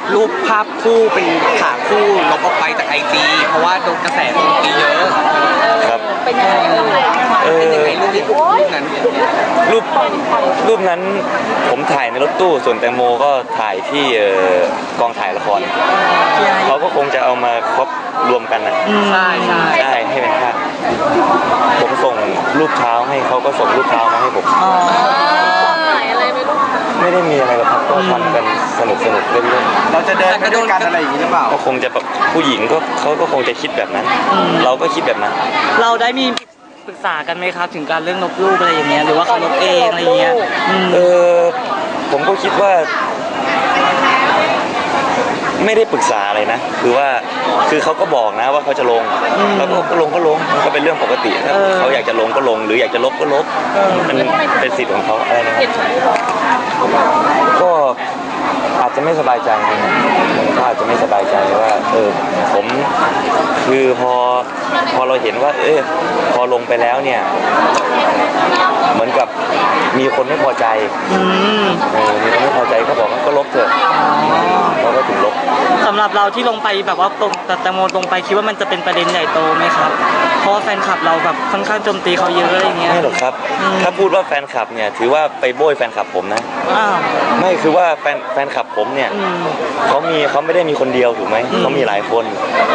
บรูปภาพคู่เป็นขาคู่ลบออกไปจากไอจีเพราะว่าโดนกระแสโจมตีเยอะครับเป็นยังไงเอ่ยเอเป็นอยังไงรูปที่รูปนั้นรูปรูปนั้นผมถ่ายในรถตู้ส่วนแตงโมก็ถ่ายที่เอ่อกองถ่ายละครเขาก็คงจะเอามาครอบรวมกันนะใช่ใช่ได้ให้เป็นภาพผมส่งรูปเท้าให้เขาก็ส่งรูปเท้ามาให้ผม ไม่ได้มีอะไรหรอกครับก็ทำกันสนุกสนุกๆเล่นเราจะเดินไปด้วยกันอะไรอย่างนี้หรือเปล่าๆก็คงจะแบบผู้หญิงก็เขาก็คงจะคิดแบบนั้น เราก็คิดแบบนั้น เราได้มีปรึกษากันไหมครับ ถึงการเรื่องลบรูปอะไรอย่างเงี้ยหรือว่าเขาลบเองอะไรอย่างเงี้ยอืมเออผมก็คิดว่า ไม่ได้ปรึกษาอะไรนะ คือว่าคือเขาก็บอกนะว่าเขาจะลงแล้วก็ก็ลงก็ลงมันก็เป็นเรื่องปกติถ้าเขาอยากจะลงก็ลง หรืออยากจะลบก็ลบมันเป็นสิทธิ์ของเขาอะไรนะเหตุผลที่เราก็อาจจะไม่สบายใจนะครับผมก็อาจจะไม่สบายใจว่าเออผมคือพอพอเราเห็นว่า เออพอลงไปแล้วเนี่ยเหมือนกับมีคนไม่พอใจอืมเออมีคนไม่พอใจก็บอกว่าก็ลบเถอะ หรับเราที่ลงไปแบบว่าตรงแต่แตงโมลงไปคิดว่ามันจะเป็นประเด็นใหญ่โตไหมครับ เพราะว่าแฟนคลับเราแบบค่อนข้างโจมตีเขาเยอะอะไรอย่างเงี้ย ไม่หรอกครับ อืม ถ้าพูดว่าแฟนคลับเนี่ยถือว่าไปโบยแฟนคลับผมนะ อ้าวไม่คือว่าแฟนแฟนคลับผมเนี่ยอืม เขามีเขาไม่ได้มีคนเดียวถูกไหมอืมเขามีหลายคน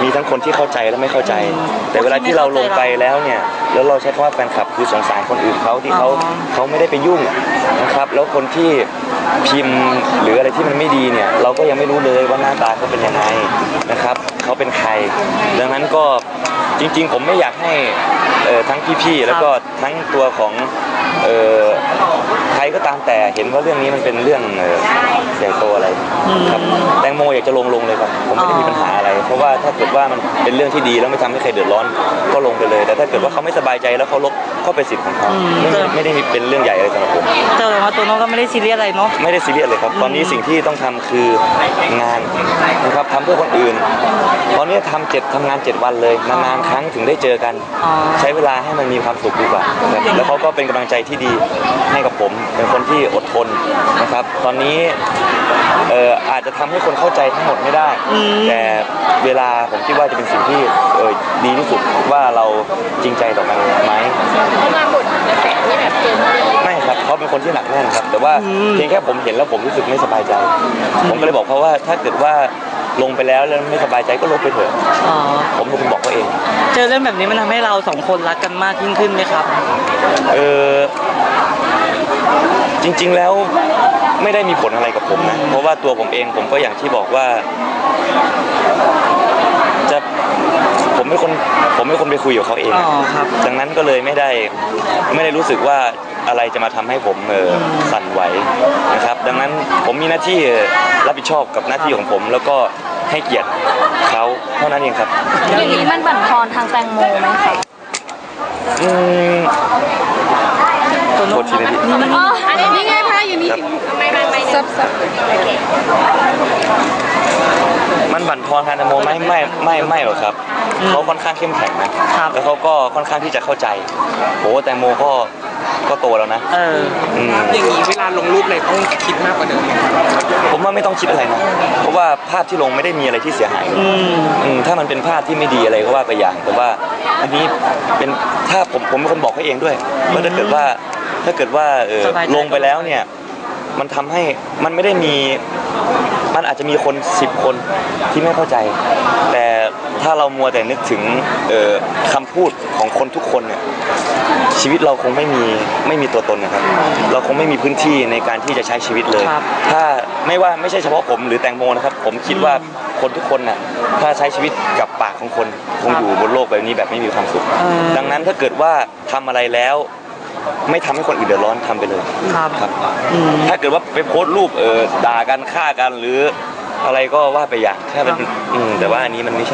มีทั้งคนที่เข้าใจและไม่เข้าใจ อืมแต่เวลาที่เราลงไปแล้วเนี่ยแล้วเราใช้คำว่าแฟนคลับคือสงสารคนอื่นเขาที่เขาอ๋อ เขาไม่ได้ไปยุ่งนะ ครับ แล้วคนที่พิมพ์หรืออะไรที่มันไม่ดีเนี่ย เราก็ยังไม่รู้เลยว่าหน้าตาเขาเป็นยังไงนะครับเขาเป็นใคร ดังนั้นก็จริง ๆ ผมไม่อยากให้เอ่อทั้งพี่ๆแล้วก็ทั้งตัวของเอ่อใครก็ตามแต่เห็นว่าเรื่องนี้มันเป็นเรื่องเอ่อใหญ่โตอะไรครับแตงโมอยากจะลงลงเลยครับผมไม่ได้มีปัญหาอะไร เพราะว่าถ้าเกิดว่ามันเป็นเรื่องที่ดีแล้วไม่ทำให้ใครเดือดร้อนก็ลงไปเลย แต่ถ้าเกิดว่าเขาไม่สบายใจแล้วเขาลบก็เป็นสิทธิ์ของเขาอืมไม่ได้ไม่ได้มีเป็นเรื่องใหญ่อะไรสำหรับผมเจอว่าตัวน้องก็ไม่ได้ซีเรียสอะไรเนาะไม่ได้ซีเรียสเลยครับตอนนี้สิ่งที่ต้องทำคืองานนะครับทำเพื่อคนอื่น ตอนนี้ทำเจ็ดทำงานเจ็ดวันเลยนานๆครั้งถึงได้เจอกันอ๋อใช้เวลาให้มันมีความสุขดีกว่าครับแล้วเขาก็เป็นกำลังใจที่ดีให้กับผม เป็นคนที่อดทนนะครับ ตอนนี้ เอ่ออาจจะทำให้คนเข้าใจทั้งหมดไม่ได้ อืม แต่เวลาผมคิดว่าจะเป็นสิ่งที่เอ่อดีที่สุดว่าเราจริงใจต่อกันไหม เขามาบ่นกระแสที่แบบเจมส์ไม่ครับเขาเป็นคนที่หนักแน่นครับแต่ว่าอืมเพียงแค่ผมเห็นแล้วผมรู้สึกไม่สบายใจ ผมก็เลยบอกเขาว่าถ้าเกิดว่าลงไปแล้วแล้วไม่สบายใจก็ลบไปเถอะอ๋อ ผมเป็นคนบอกเขาเอง เจอเรื่องแบบนี้มันทำให้เราสองคนรักกันมากยิ่งขึ้นไหมครับ เออ จริง ๆ แล้วไม่ได้มีผลอะไรกับผมนะเพราะว่าตัวผมเองผมก็อย่างที่บอกว่า จะผมเป็นคนผมเป็นคนไปคุยกับเขาเองอ๋อะอครับ ดังนั้นก็เลยไม่ได้ไม่ได้รู้สึกว่าอะไรจะมาทำให้ผมเออสั่นไหวนะครับ ดังนั้นผมมีหน้าที่รับผิดชอบกับหน้าที่ของผม แล้วก็ให้เกียรติเขาเท่านั้นเองครับ อย่างนี้มันบั่นทอนทางแตงโมไหมคะอืมตัวน้โทองษทีนะพี่อ๋ออันนี้นี่ไงพระอยู่นี่ไม่ไม่ไม่ซับซับมันบั่นทอนทางแตงโมไหมไม่ไม่ไม่หรอกครับเขาค่อนข้างเข้มแข็งนะแล้วเขาก็ค่อนข้างที่จะเข้าใจโอ้แตงโมก็ก็โตแล้วนะเอออืมอย่างนี้เวลาลงรูปเลยต้องคิดมากกว่าเดิมไหมครับผมว่าไม่ต้องคิดอะไรนะเพราะว่าภาพที่ลงไม่ได้มีอะไรที่เสียหายเลยอืมอืมถ้ามันเป็นภาพที่ไม่ดีอะไรก็ว่าไปอย่างแต่ว่าอันนี้เป็นถ้าผมผมเป็นคนบอกเขาเองด้วยว่าถ้าเกิดว่า ถ้าเกิดว่าเออสบายใจ ลงไปแล้วเนี่ย มันทำให้มันไม่ได้มีมันอาจจะมีคนสิบคนที่ไม่เข้าใจ แต่ถ้าเรามัวแต่นึกถึงเอ่อคำพูดของคนทุกคนเนี่ย ชีวิตเราคงไม่มีไม่มีตัวตนนะครับ เราคงไม่มีพื้นที่ในการที่จะใช้ชีวิตเลย ครับ ถ้าไม่ว่าไม่ใช่เฉพาะผมหรือแตงโมนะครับ ผมคิดว่าคนทุกคนน่ะถ้าใช้ชีวิตกับปากของคนคงอยู่บนโลกแบบนี้แบบไม่มีความสุข เออ ดังนั้นถ้าเกิดว่าทำอะไรแล้ว ไม่ทำให้คนอื่นเดือดร้อนทำไปเลยครับครับ อืม ถ้าเกิดว่าไปโพสต์รูปเออด่ากันฆ่ากันหรืออะไรก็ว่าไปอย่างถ้าเป็นอืมแต่ว่าอันนี้มันไม่ใช่